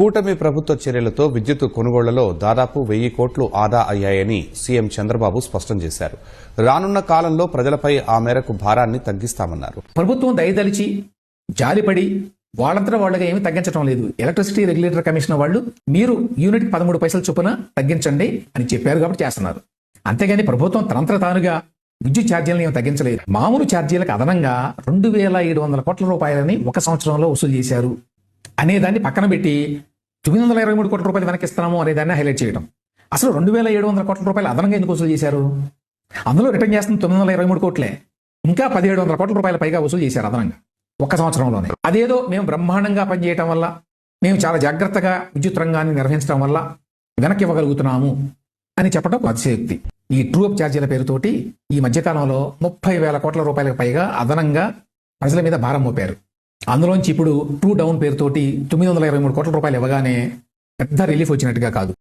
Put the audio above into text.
కూటమి ప్రభుత్వ చర్యలతో విద్యుత్ కొనుగోళ్ళలో దాదాపు వెయ్యి కోట్లు ఆదా అయ్యాయని సీఎం చంద్రబాబు స్పష్టం చేశారు. రానున్న కాలంలో ప్రజలపై ఆ మేరకు భారాన్ని తగ్గిస్తామన్నారు. ప్రభుత్వం దయదలిచి జాలిపడి వాళ్ళంతా వాళ్ళగా ఏమీ తగ్గించడం లేదు. ఎలక్ట్రిసిటీ రెగ్యులేటర్ కమిషన్ వాళ్ళు మీరు యూనిట్ పదమూడు పైసలు చొప్పున తగ్గించండి అని చెప్పారు కాబట్టి చేస్తున్నారు. అంతేగాని ప్రభుత్వం తనంతర తానుగా విద్యుత్ ఛార్జీలను ఏమి తగ్గించలేదు. మామూలు ఛార్జీలకు అదనంగా రెండు వేల ఏడు వందల కోట్ల రూపాయలని ఒక సంవత్సరంలో వసూలు చేశారు అనేదాన్ని పక్కన పెట్టి తొమ్మిది వందల ఇరవై మూడు కోట్ల రూపాయలు వెనకిస్తున్నాము అనే దాన్ని హైలైట్ చేయడం. అసలు రెండు వేల ఏడు వందల కోట్ల రూపాయలు అదనంగా ఎందుకు వసూలు చేశారు? అందులో రిటర్న్ చేస్తున్న తొమ్మిది వందల ఇరవై మూడు కోట్లే ఇంకా పదిహేడు వందల కోట్ల రూపాయల పైగా వసూలు చేశారు అదనంగా ఒక్క సంవత్సరంలోనే. అదేదో మేము బ్రహ్మాండంగా పనిచేయటం వల్ల మేము చాలా జాగ్రత్తగా విద్యుత్ రంగాన్ని నిర్వహించడం వల్ల వెనక్కి ఇవ్వగలుగుతున్నాము అని చెప్పడం అతిశయోక్తి. ఈ ట్రూ అప్ ఛార్జీల పేరుతోటి ఈ మధ్యకాలంలో ముప్పై వేల కోట్ల రూపాయలకు పైగా అదనంగా ప్రజల మీద భారం మోపారు. అందులోంచి ఇప్పుడు ట్రూ డౌన్ పేరుతోటి తొమ్మిది వందల ఇరవై మూడు కోట్ల రూపాయలు ఇవ్వగానే పెద్ద రిలీఫ్ వచ్చినట్టుగా కాదు.